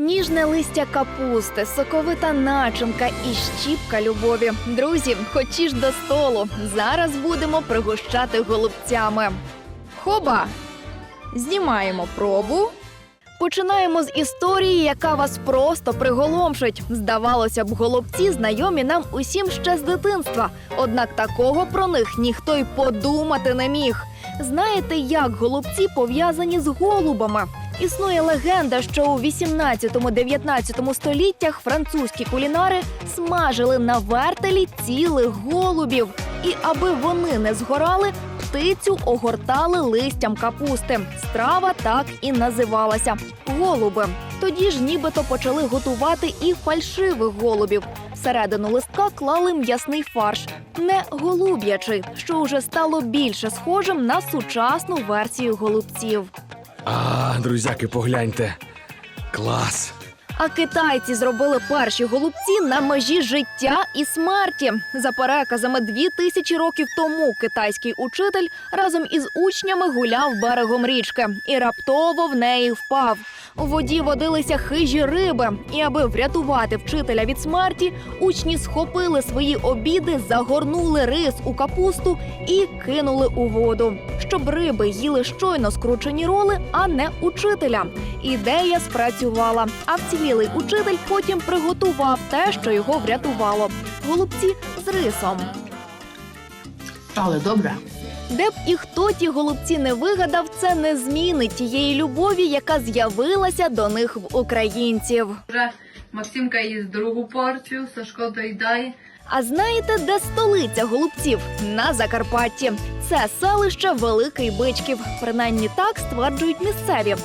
Ніжне листя капусти, соковита начинка і щіпка любові. Друзі, хочі ж до столу. Зараз будемо пригощати голубцями. Хоба! Знімаємо пробу. Починаємо з історії, яка вас просто приголомшить. Здавалося б, голубці знайомі нам усім ще з дитинства. Однак такого про них ніхто й подумати не міг. Знаєте, як голубці пов'язані з голубами? Існує легенда, що у 18-19 століттях французькі кулінари смажили на вертелі цілих голубів. І аби вони не згорали, птицю огортали листям капусти. Страва так і називалася голуби. Тоді ж нібито почали готувати і фальшивих голубів. Всередину листка клали м'ясний фарш, не голуб'ячий, що вже стало більше схожим на сучасну версію голубців. А, друзяки, погляньте. Клас. А китайці зробили перші голубці на межі життя і смерті. За переказами дві тисячі років тому китайський учитель разом із учнями гуляв берегом річки і раптово в неї впав. У воді водилися хижі риби, і аби врятувати вчителя від смерті, учні схопили свої обіди, загорнули рис у капусту і кинули у воду, щоб риби їли щойно скручені роли, а не учителя. Ідея спрацювала, а вцілілий учитель потім приготував те, що його врятувало голубці з рисом. Але добре. Де б і хто ті голубці не вигадав, це не змінить тієї любові, яка з'явилася до них в українців. Вже Максимка їсть другу порцію, Сашко доїдає. А знаєте, де столиця голубців? На Закарпатті. Це селище Великий Бичків. Принаймні так стверджують місцеві.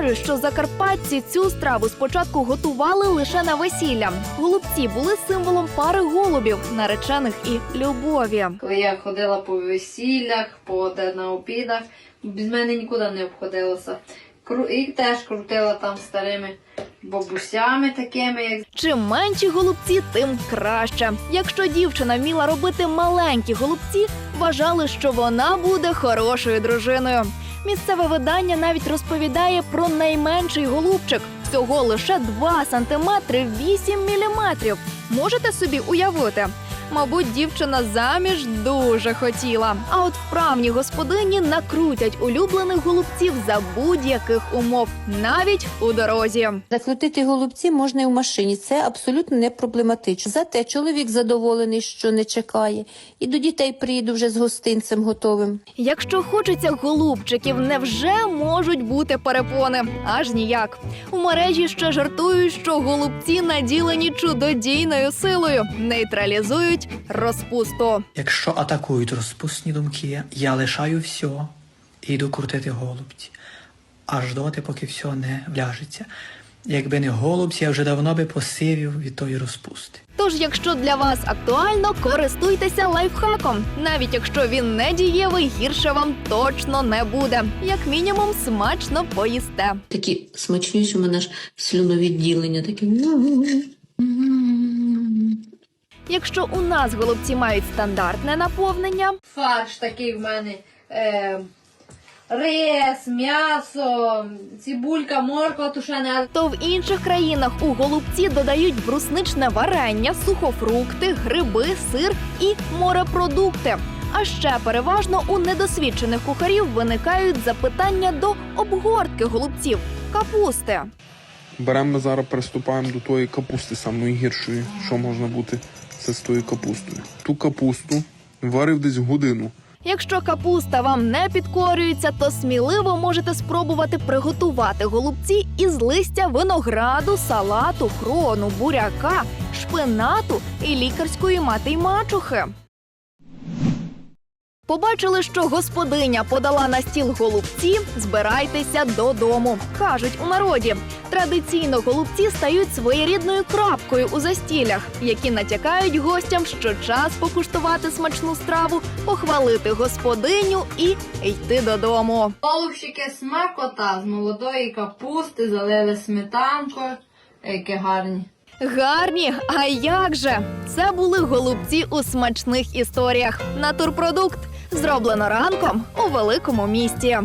Кажуть, що закарпатці цю страву спочатку готували лише на весілля. Голубці були символом пари голубів, наречених і любові. Коли я ходила по весіллях, по на обідах, без мене нікуди не обходилося. І теж крутила там старими бабусями такими, як Чим менші голубці, тим краще. Якщо дівчина вміла робити маленькі голубці, вважали, що вона буде хорошою дружиною. Місцеве видання навіть розповідає про найменший голубчик. Всього лише 2 сантиметри 8 міліметрів. Можете собі уявити? Мабуть, дівчина заміж дуже хотіла. А от вправні господині накрутять улюблених голубців за будь-яких умов, навіть у дорозі. Закрутити голубці можна і в машині. Це абсолютно не проблематично. Зате чоловік задоволений, що не чекає, і до дітей приїду вже з гостинцем готовим. Якщо хочеться голубчиків, невже можуть бути перепони? Аж ніяк. У мережі ще жартують, що голубці наділені чудодійною силою, нейтралізують розпусту. Якщо атакують розпусні думки, я лишаю все і йду крутити голубці, аж доти, поки все не вляжеться. Якби не голубці, я вже давно би посивів від тої розпусти. Тож, якщо для вас актуально, користуйтеся лайфхаком. Навіть якщо він не дієвий, гірше вам точно не буде. Як мінімум, смачно поїсте. Такі смачніші у мене ж слюновідділення, такі. Якщо у нас голубці мають стандартне наповнення, фарш такий в мене. Е, рис, м'ясо, цибулька, морква тушена. то в інших країнах у голубці додають брусничне варення, сухофрукти, гриби, сир і морепродукти. А ще переважно у недосвідчених кухарів виникають запитання до обгортки голубців капусти. Беремо ми зараз приступаємо до тої капусти самої гіршої, що можна бути це з тою капустою. Ту капусту варив десь годину. Якщо капуста вам не підкорюється, то сміливо можете спробувати приготувати голубці із листя винограду, салату, хрону, буряка, шпинату і лікарської мати й мачухи. Побачили, що господиня подала на стіл голубці, збирайтеся додому. Кажуть у народі. Традиційно голубці стають своєрідною крапкою у застілях, які натякають гостям, що час покуштувати смачну страву, похвалити господиню і йти додому. Голубчики смакота з молодої капусти, залили сметанкою. Які гарні. Гарні, а як же? Це були голубці у смачних історіях. Натурпродукт зроблено ранком у великому місті.